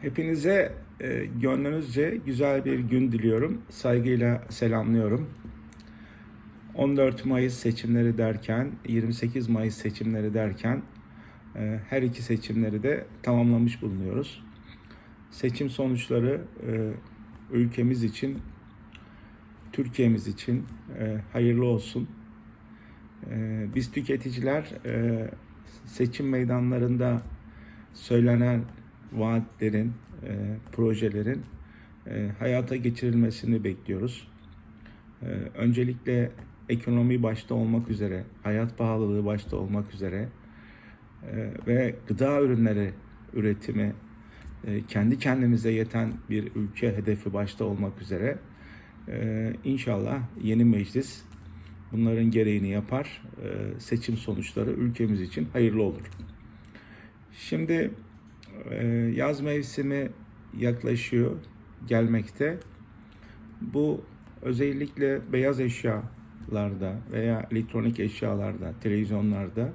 Hepinize e, gönlünüzce güzel bir gün diliyorum. Saygıyla selamlıyorum. 14 Mayıs seçimleri derken, 28 Mayıs seçimleri derken e, her iki seçimleri de tamamlamış bulunuyoruz. Seçim sonuçları e, ülkemiz için, Türkiye'miz için e, hayırlı olsun. E, biz tüketiciler e, seçim meydanlarında söylenen vaatlerin, e, projelerin e, hayata geçirilmesini bekliyoruz. E, öncelikle ekonomi başta olmak üzere, hayat pahalılığı başta olmak üzere e, ve gıda ürünleri üretimi e, kendi kendimize yeten bir ülke hedefi başta olmak üzere e, inşallah yeni meclis bunların gereğini yapar. E, seçim sonuçları ülkemiz için hayırlı olur. Şimdi yaz mevsimi yaklaşıyor, gelmekte. Bu özellikle beyaz eşyalarda veya elektronik eşyalarda, televizyonlarda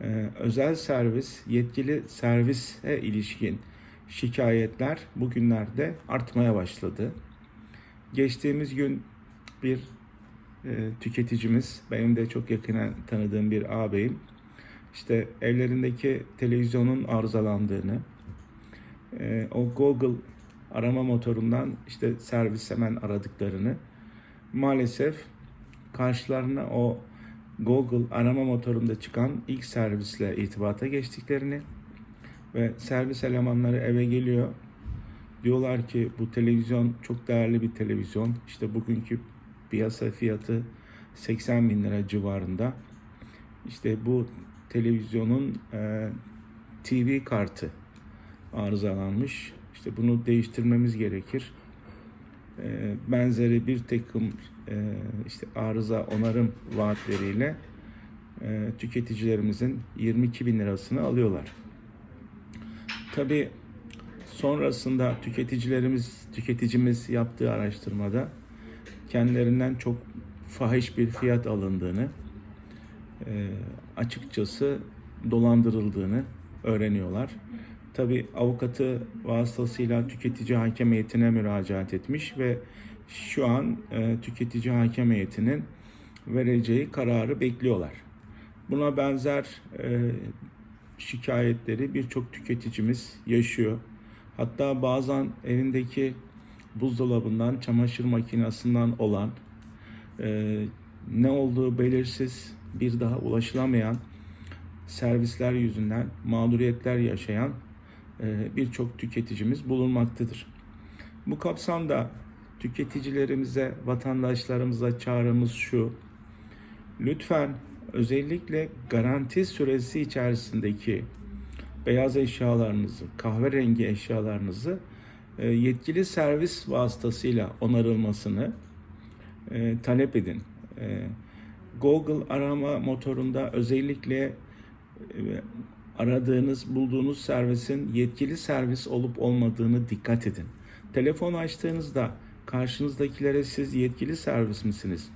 e, özel servis, yetkili servise ilişkin şikayetler bugünlerde artmaya başladı. Geçtiğimiz gün bir e, tüketicimiz, benim de çok yakinen tanıdığım bir ağabeyim, işte evlerindeki televizyonun arızalandığını, e, o Google arama motorundan işte servis hemen aradıklarını, maalesef karşılarına o Google arama motorunda çıkan ilk servisle irtibata geçtiklerini ve servis elemanları eve geliyor. Diyorlar ki bu televizyon çok değerli bir televizyon. İşte bugünkü piyasa fiyatı 80 bin lira civarında. İşte bu televizyonun e, TV kartı arızalanmış. İşte bunu değiştirmemiz gerekir. E, benzeri bir takım e, işte arıza onarım vaatleriyle e, tüketicilerimizin 22 bin lirasını alıyorlar. Tabi sonrasında tüketicilerimiz, tüketicimiz yaptığı araştırmada kendilerinden çok fahiş bir fiyat alındığını, açıkçası dolandırıldığını öğreniyorlar. Tabi avukatı vasıtasıyla tüketici hakem heyetine müracaat etmiş ve şu an e, tüketici hakem heyetinin vereceği kararı bekliyorlar. Buna benzer e, şikayetleri birçok tüketicimiz yaşıyor. Hatta bazen evindeki buzdolabından, çamaşır makinesinden olan e, ne olduğu belirsiz bir daha ulaşılamayan servisler yüzünden mağduriyetler yaşayan e, birçok tüketicimiz bulunmaktadır. Bu kapsamda tüketicilerimize, vatandaşlarımıza çağrımız şu. Lütfen özellikle garanti süresi içerisindeki beyaz eşyalarınızı, kahverengi eşyalarınızı e, yetkili servis vasıtasıyla onarılmasını e, talep edin. Google arama motorunda özellikle e, aradığınız, bulduğunuz servisin yetkili servis olup olmadığını dikkat edin. Telefon açtığınızda karşınızdakilere siz yetkili servis misiniz,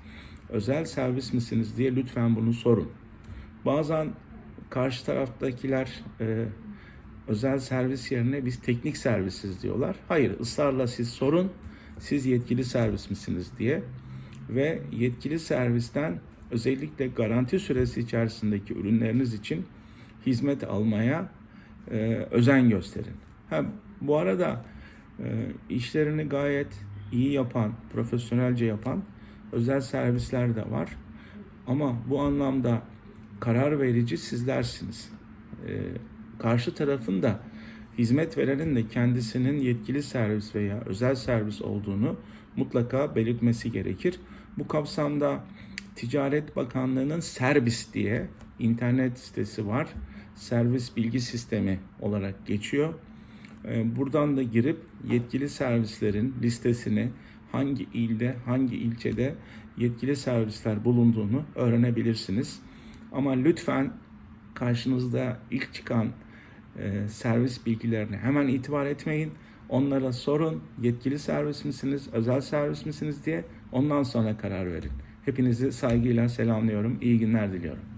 özel servis misiniz diye lütfen bunu sorun. Bazen karşı taraftakiler e, özel servis yerine biz teknik servisiz diyorlar. Hayır, ısrarla siz sorun, siz yetkili servis misiniz diye ve yetkili servisten özellikle garanti süresi içerisindeki ürünleriniz için hizmet almaya e, özen gösterin. Ha, bu arada e, işlerini gayet iyi yapan, profesyonelce yapan özel servisler de var. Ama bu anlamda karar verici sizlersiniz. E, karşı tarafın da hizmet verenin de kendisinin yetkili servis veya özel servis olduğunu mutlaka belirtmesi gerekir. Bu kapsamda Ticaret Bakanlığı'nın Servis diye internet sitesi var. Servis bilgi sistemi olarak geçiyor. Ee, buradan da girip yetkili servislerin listesini hangi ilde, hangi ilçede yetkili servisler bulunduğunu öğrenebilirsiniz. Ama lütfen karşınızda ilk çıkan e, servis bilgilerine hemen itibar etmeyin. Onlara sorun yetkili servis misiniz, özel servis misiniz diye ondan sonra karar verin. Hepinizi saygıyla selamlıyorum. İyi günler diliyorum.